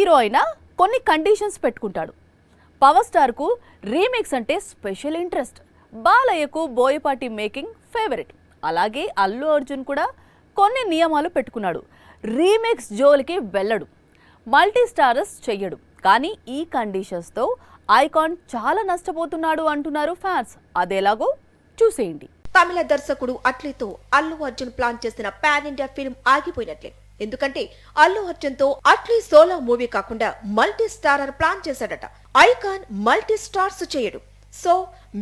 Hero అయినా కొన్ని conditions పెట్టుకుంటాడు. పవర్ స్టార్కు రీమేక్స్ అంటే స్పెషల్ ఇంట్రెస్ట్. బాలయ్యకు బోయపాటి మేకింగ్ ఫేవరెట్. అలాగే అల్లు అర్జున్ కూడా కొన్ని నియమాలు పెట్టుకున్నాడు. రీమేక్స్ జోలికి వెళ్ళడు. మల్టీ స్టారర్స్ చెయ్యడు. కానీ ఈ కండిషన్స్తో ఐకాన్ చాలా నష్టపోతున్నాడు అంటున్నారు ఫ్యాన్స్. అదేలాగో చూసేయండి. తమిళ దర్శకుడు అట్లీతో అల్లు అర్జున్ ప్లాన్ చేసిన పాన్ ఇండియా ఫిల్మ్ ఆగిపోయినట్లే. ఎందుకంటే అల్లు అర్జున్తో అట్లీ సోలో మూవీ కాకుండా మల్టీ స్టారర్ ప్లాన్ చేశాడట. ఐకాన్ మల్టీ స్టార్స్ చేయడు. సో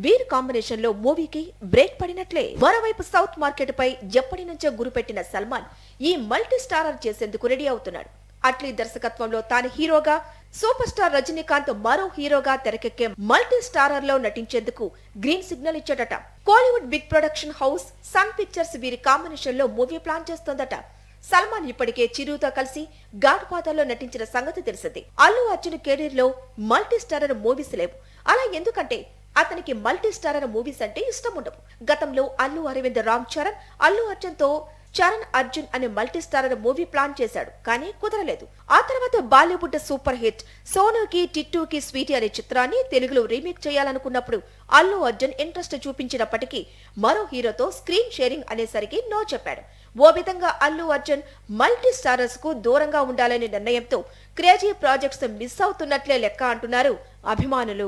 వీరి కాంబినేషన్లో మూవీకి బ్రేక్ పడినట్లే. మరోవైపు సౌత్ మార్కెట్ పై ఎప్పటి నుంచో గురిపెట్టిన సల్మాన్ ఈ మల్టీ స్టారర్ చేసేందుకు రెడీ అవుతున్నాడు. అట్లీ దర్శకత్వంలో తాను హీరోగా సూపర్ స్టార్ రజనీకాంత్ మరో హీరోగా తెరకెక్కే మల్టీ స్టారర్లో నటించేందుకు green signal ఇచ్చాడట. Kollywood big production house Sun Pictures వీరి కాంబినేషన్లో మూవీ ప్లాన్ చేస్తోందట. సల్మాన్ ఇప్పటికే చిరుతో కలిసి ఘాట్ పాతాల్లో నటించిన సంగతి తెలిసింది. అల్లు అర్జున్ కెరీర్లో మల్టీ స్టారర్ మూవీస్ లేవు. అలా ఎందుకంటే అతనికి మల్టీ స్టారర్ మూవీస్ అంటే ఇష్టం ఉండవు. గతంలో అల్లు అరవింద్ రామ్ చరణ్ అల్లు అర్జున్తో చరణ్ అర్జున్ అనే మల్టీ స్టారర్ మూవీ ప్లాన్ చేశాడు కానీ కుదరలేదు. ఆ తర్వాత బాలీవుడ్ సూపర్ హిట్ సోనుకి టిట్టుకి స్వీటీ అనే చిత్రాన్ని తెలుగులో రీమేక్ చేయాలనుకున్నప్పుడు అల్లు అర్జున్ ఇంట్రెస్ట్ చూపించినప్పటికీ మరో హీరోతో స్క్రీన్ షేరింగ్ అనేసరికి నో చెప్పాడు. ఓ విధంగా అల్లు అర్జున్ మల్టీ స్టారర్స్కు దూరంగా ఉండాలనే నిర్ణయంతో క్రేజీ ప్రాజెక్ట్స్ మిస్ అవుతున్నట్లే లెక్క అంటున్నారు అభిమానులు.